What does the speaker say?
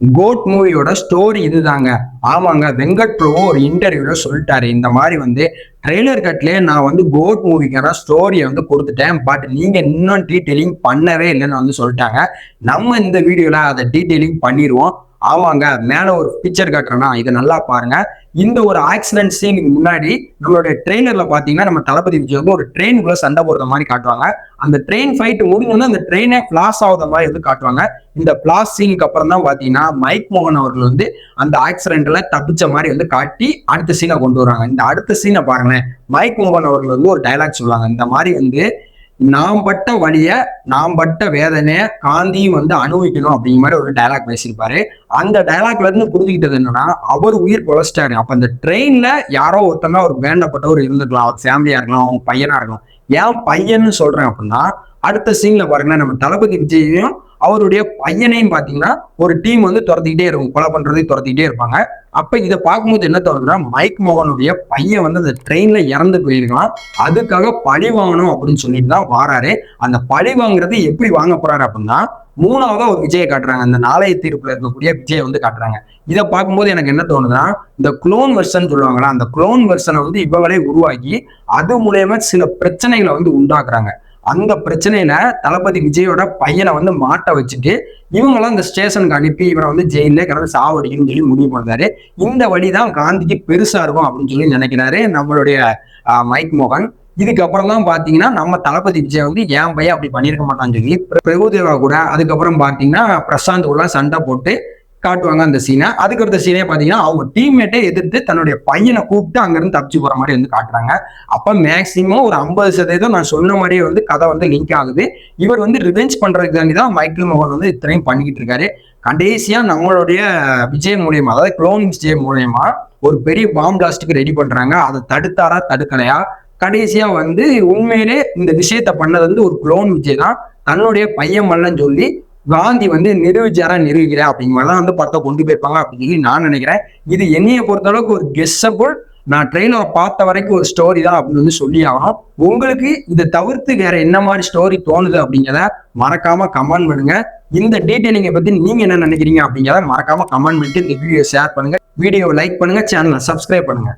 Code மூவியோட story இதுதாங்க. ஆமாங்க வெங்கட் பிரபு ஒரு இன்டர்வியூல சொல்லிட்டாரு. இந்த மாதிரி வந்து ட்ரெய்லர் கட்லேயே நான் வந்து கோட் மூவிக்கான ஸ்டோரியை வந்து கொடுத்துட்டேன். பட் நீங்க இன்னும் டீட்டெயிலிங் பண்ணவே இல்லைன்னு வந்து சொல்லிட்டாங்க. நம்ம இந்த வீடியோல அதை டீட்டெயிலிங் பண்ணிடுவோம் ஆமாங்க. மேல ஒரு பிக்சர் காட்டுறேன்னா இதை நல்லா பாருங்க. இந்த ஒரு ஆக்சிடென்ட் சீனுக்கு முன்னாடி நம்மளுடைய ட்ரெயினர்ல பாத்தீங்கன்னா நம்ம தளபதி விஜய் வந்து ஒரு ட்ரெயினுக்குள்ள சண்டை போடுற மாதிரி காட்டுவாங்க. அந்த ட்ரெயின் ஃபைட் முடிஞ்சோன்னா அந்த ட்ரெயினே பிளாஸ் ஆகுற மாதிரி வந்து காட்டுவாங்க. இந்த பிளாஸ் சீனுக்கு அப்புறம் தான் பாத்தீங்கன்னா மைக் மோகன் அவர்கள் வந்து அந்த ஆக்சிடென்ட்ல தப்பிச்ச மாதிரி வந்து காட்டி அடுத்த சீனை கொண்டு வராங்க இந்த அடுத்த சீனை பாருங்களேன். மைக் மோகன் அவர்கள் வந்து ஒரு டைலாக் சொல்லுவாங்க. இந்த மாதிரி வந்து நாம் பட்ட வழிய நாம் பட்ட வேதனைய காந்தியும் வந்து அனுபவிக்கணும் அப்படிங்கிற மாதிரி ஒரு டைலாக் பேசியிருப்பாரு. அந்த டைலாக்ல இருந்து புரிஞ்சுக்கிட்டது என்னன்னா அவர் உயிர் பொழைச்சிட்டாரு. அப்ப அந்த ட்ரெயின்ல யாரோ ஒருத்தங்க ஒரு வேண்டப்பட்டவர் இருந்துக்கலாம் அவர் ஃபேமிலியா இருக்கலாம் அவங்க பையனா இருக்கலாம். ஏன் பையன்னு சொல்றேன் அப்படின்னா அடுத்த சீன்ல பாருங்கன்னா நம்ம தளபதி விஜயையும் அவருடைய பையனையும் பார்த்தீங்கன்னா ஒரு டீம் வந்து துரத்திக்கிட்டே இருக்கும். கொலை பண்றதை துரத்திக்கிட்டே இருப்பாங்க. அப்ப இதை பார்க்கும்போது என்ன தோணுதுன்னா மைக் மோகனுடைய பையன் வந்து அந்த ட்ரெயின்ல இறந்து போயிருக்கலாம் அதுக்காக பழி வாங்கணும் அப்படின்னு சொல்லிட்டு தான் வாராரு. அந்த பழி வாங்குறது எப்படி வாங்க போறாரு அப்படின்னா மூணாவதா ஒரு விஜயை காட்டுறாங்க. அந்த நாளைய தீர்ப்புல இருக்கக்கூடிய விஜயை வந்து காட்டுறாங்க. இதை பார்க்கும்போது எனக்கு என்ன தோணுதுன்னா இந்த குளோன் வெர்ஷன் சொல்லுவாங்களா அந்த குளோன் வெர்ஷனை வந்து இவ்வளவு உருவாக்கி அது மூலயமா சில பிரச்சனைகளை வந்து உண்டாக்குறாங்க. அந்த பிரச்சனையில தளபதி விஜயோட பையனை வந்து மாட்ட வச்சுட்டு இவங்களாம் இந்த ஸ்டேஷனுக்கு அனுப்பி இவரை வந்து ஜெயிலே கிடந்து சாவடிக்கணும்னு சொல்லி முடிவு பண்றாரு இந்த வழிதான் காந்திக்கு பெருசா இருக்கும் அப்படின்னு சொல்லி நினைக்கிறாரு நம்மளுடைய மைக் மோகன். இதுக்கப்புறம் தான் பாத்தீங்கன்னா நம்ம தளபதி விஜய் வந்து என் பையன் அப்படி பண்ணியிருக்க மாட்டான்னு சொல்லி பிரபுதேவா கூட அதுக்கப்புறம் பாத்தீங்கன்னா பிரசாந்த் கூட சண்டை போட்டு காட்டுவாங்க அந்த சீனை அதுக்கு அடுத்த சீனே பார்த்தீங்கன்னா அவங்க டீம்மேட்டே எதிர்த்து தன்னுடைய பையனை கூப்பிட்டு அங்கேருந்து தப்பிச்சு போகிற மாதிரி வந்து காட்டுறாங்க. அப்போ மேக்ஸிமம் ஒரு ஐம்பது சதவீதம் நான் சொன்ன மாதிரியே வந்து கதை வந்து லிங்க் ஆகுது. இவர் வந்து ரிவெஞ்ச் தாண்டி தான் மைக்கேல் மோகன் வந்து இத்தனையும் பண்ணிக்கிட்டு இருக்காரு. கடைசியாக நம்மளுடைய விஜய் மூலியமா அதாவது குளோன் விஜய் மூலியமா ஒரு பெரிய பாம் பிளாஸ்டுக்கு ரெடி பண்ணுறாங்க அதை தடுத்தாரா தடுக்கலையா? கடைசியாக வந்து உண்மையிலே இந்த விஷயத்த பண்ணது வந்து ஒரு குளோன் விஜய் தான். தன்னுடைய பையன் மல்லன்னு சொல்லி காந்தி வந்து நிரூபிச்சாரா நிரூபிக்கல அப்படிங்கிற மாதிரிலாம் வந்து படத்தை கொண்டு போயிருப்பாங்க அப்படின்னு சொல்லி நான் நினைக்கிறேன். இது என்னைய பொறுத்த அளவுக்கு ஒரு கெஸ்ஸபுள் நான் ட்ரெயினரை பார்த்த வரைக்கும் ஒரு ஸ்டோரி தான் அப்படின்னு வந்து சொல்லி ஆகணும். உங்களுக்கு இதை தவிர்த்து வேற என்ன மாதிரி ஸ்டோரி தோணுது அப்படிங்கிறத மறக்காம கமெண்ட் பண்ணுங்க. இந்த டீட்டெயிலிங்கை பத்தி நீங்க என்ன நினைக்கிறீங்க அப்படிங்கிறத மறக்காம கமெண்ட் பண்ணிட்டு இந்த வீடியோ ஷேர் பண்ணுங்க. வீடியோவை லைக் பண்ணுங்க சேனலை சப்ஸ்கிரைப் பண்ணுங்க.